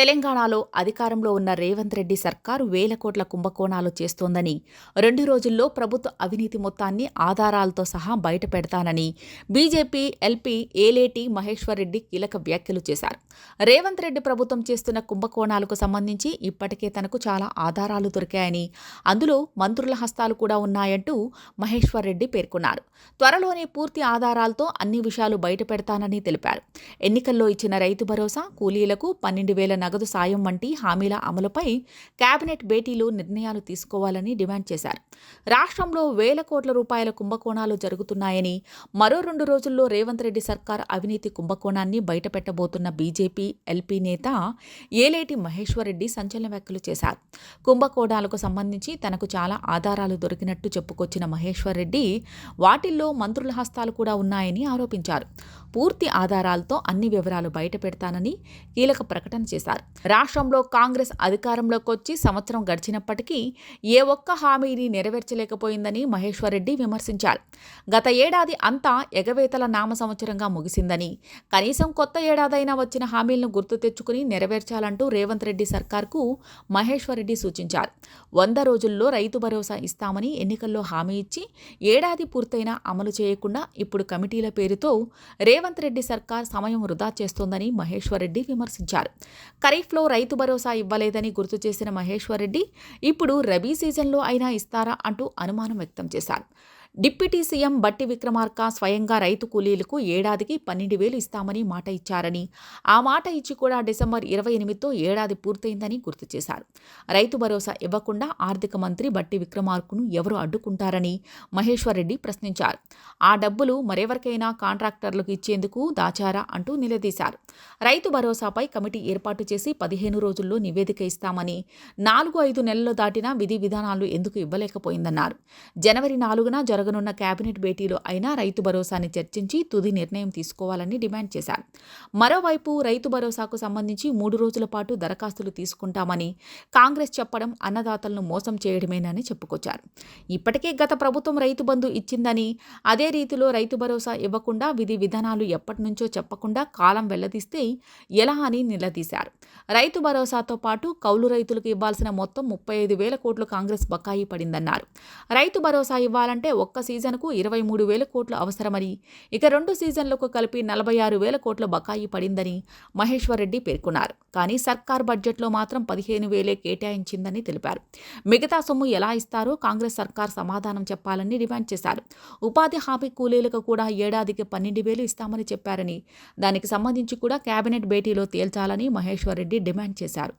తెలంగాణలో అధికారంలో ఉన్న రేవంత్ రెడ్డి సర్కారు వేల కోట్ల కుంభకోణాలు చేస్తోందని రెండు రోజుల్లో ప్రభుత్వ అవినీతి మొత్తాన్ని ఆధారాలతో సహా బయట పెడతానని బీజేపీ ఎల్పీ ఏలేటి మహేశ్వర్ రెడ్డి కీలక వ్యాఖ్యలు చేశారు. రేవంత్ రెడ్డి ప్రభుత్వం చేస్తున్న కుంభకోణాలకు సంబంధించి ఇప్పటికే తనకు చాలా ఆధారాలు దొరికాయని అందులో మంత్రుల హస్తాలు కూడా ఉన్నాయంటూ మహేశ్వర్ రెడ్డి పేర్కొన్నారు. త్వరలోనే పూర్తి ఆధారాలతో అన్ని విషయాలు బయట పెడతానని తెలిపారు. ఎన్నికల్లో ఇచ్చిన రైతు భరోసా కూలీలకు పన్నెండు వేల నగదు సాయం వంటి హామీల అమలుపై కేబినెట్ భేటీలో నిర్ణయాలు తీసుకోవాలని డిమాండ్ చేశారు. రాష్ట్రంలో వేల కోట్ల రూపాయల కుంభకోణాలు జరుగుతున్నాయని మరో రెండు రోజుల్లో రేవంత్ రెడ్డి సర్కార్ అవినీతి కుంభకోణాన్ని బయటపెట్టబోతున్న బీజేపీ ఎల్పీ నేత ఏలేటి మహేశ్వర్ రెడ్డి సంచలన వ్యాఖ్యలు చేశారు. కుంభకోణాలకు సంబంధించి తనకు చాలా ఆధారాలు దొరికినట్టు చెప్పుకొచ్చిన మహేశ్వర్ రెడ్డి వాటిల్లో మంత్రుల హస్తాలు కూడా ఉన్నాయని ఆరోపించారు. పూర్తి ఆధారాలతో అన్ని వివరాలు బయటపెడతానని కీలక ప్రకటన చేశారు. రాష్ట్రంలో కాంగ్రెస్ అధికారంలోకి వచ్చి సంవత్సరం గడిచినప్పటికీ ఏ ఒక్క హామీని నెరవేర్చలేకపోయిందని మహేశ్వరరెడ్డి విమర్శించారు. గత ఏడాది అంతా ఎగవేతల నామ సంవత్సరంగా ముగిసిందని కనీసం కొత్త ఏడాదైనా వచ్చిన హామీలను గుర్తు తెచ్చుకుని నెరవేర్చాలంటూ రేవంత్ రెడ్డి సర్కార్కు మహేశ్వరరెడ్డి సూచించారు. వంద రోజుల్లో రైతు భరోసా ఇస్తామని ఎన్నికల్లో హామీ ఇచ్చి ఏడాది పూర్తయినా అమలు చేయకుండా ఇప్పుడు కమిటీల పేరుతో రేవంత్ రెడ్డి సర్కార్ సమయం వృధా చేస్తోందని మహేశ్వర్ రెడ్డి విమర్శించారు. ఖరీఫ్లో రైతు భరోసా ఇవ్వలేదని గుర్తు చేసిన మహేశ్వర్ రెడ్డి ఇప్పుడు రబీ సీజన్లో అయినా ఇస్తారా అంటూ అనుమానం వ్యక్తం చేశారు. డిప్యూటీ సీఎం బట్టి విక్రమార్క స్వయంగా రైతు కూలీలకు ఏడాదికి పన్నెండు వేలు ఇస్తామని మాట ఇచ్చారని. ఆ మాట ఇచ్చి కూడా డిసెంబర్ ఇరవై ఎనిమిదితో ఏడాది పూర్తయిందని గుర్తు చేశారు. రైతు భరోసా ఇవ్వకుండా ఆర్థిక మంత్రి బట్టి విక్రమార్కును ఎవరు అడ్డుకుంటారని మహేశ్వర్ రెడ్డి ప్రశ్నించారు. ఆ డబ్బులు మరెవరికైనా కాంట్రాక్టర్లకు ఇచ్చేందుకు దాచారా అంటూ నిలదీశారు. రైతు భరోసాపై కమిటీ ఏర్పాటు చేసి పదిహేను రోజుల్లో నివేదిక ఇస్తామని నాలుగు ఐదు నెలలు దాటినా విధి విధానాలు ఎందుకు ఇవ్వలేకపోయిందన్నారు. జనవరి నాలుగున జరగనున్న కేబినెట్ భేటీలో అయినా రైతు భరోసాని చర్చించి తుది నిర్ణయం తీసుకోవాలని డిమాండ్ చేశారు. మరోవైపు రైతు భరోసాకు సంబంధించి మూడు రోజుల పాటు దరఖాస్తులు తీసుకుంటామని కాంగ్రెస్ చెప్పడం అన్నదాతలను మోసం చేయడమేనని చెప్పుకొచ్చారు. ఇప్పటికే గత ప్రభుత్వం రైతు బంధు ఇచ్చిందని అదే రీతిలో రైతు భరోసా ఇవ్వకుండా విధి విధానాలు ఎప్పటి నుంచో చెప్పకుండా కాలం వెల్లదీస్తే ఎలా అని నిలదీశారు. రైతు భరోసాతో పాటు కౌలు రైతులకు ఇవ్వాల్సిన మొత్తం ముప్పై ఐదు వేల కోట్లు కాంగ్రెస్ బకాయి పడిందన్నారు. రైతు భరోసా ఇవ్వాలంటే ఒక్క సీజన్కు ఇరవై మూడు వేల కోట్లు అవసరమని ఇక రెండు సీజన్లకు కలిపి నలభై ఆరు వేల కోట్ల బకాయి పడిందని మహేశ్వర్ రెడ్డి పేర్కొన్నారు. కానీ సర్కార్ బడ్జెట్లో మాత్రం పదిహేను వేలే కేటాయించిందని తెలిపారు. మిగతా సొమ్ము ఎలా ఇస్తారో కాంగ్రెస్ సర్కార్ సమాధానం చెప్పాలని డిమాండ్ చేశారు. ఉపాధి హామీ కూలీలకు కూడా ఏడాదికి పన్నెండు వేలు ఇస్తామని చెప్పారని దానికి సంబంధించి కూడా కేబినెట్ భేటీలో తేల్చాలని మహేశ్వర్ రెడ్డి డిమాండ్ చేశారు.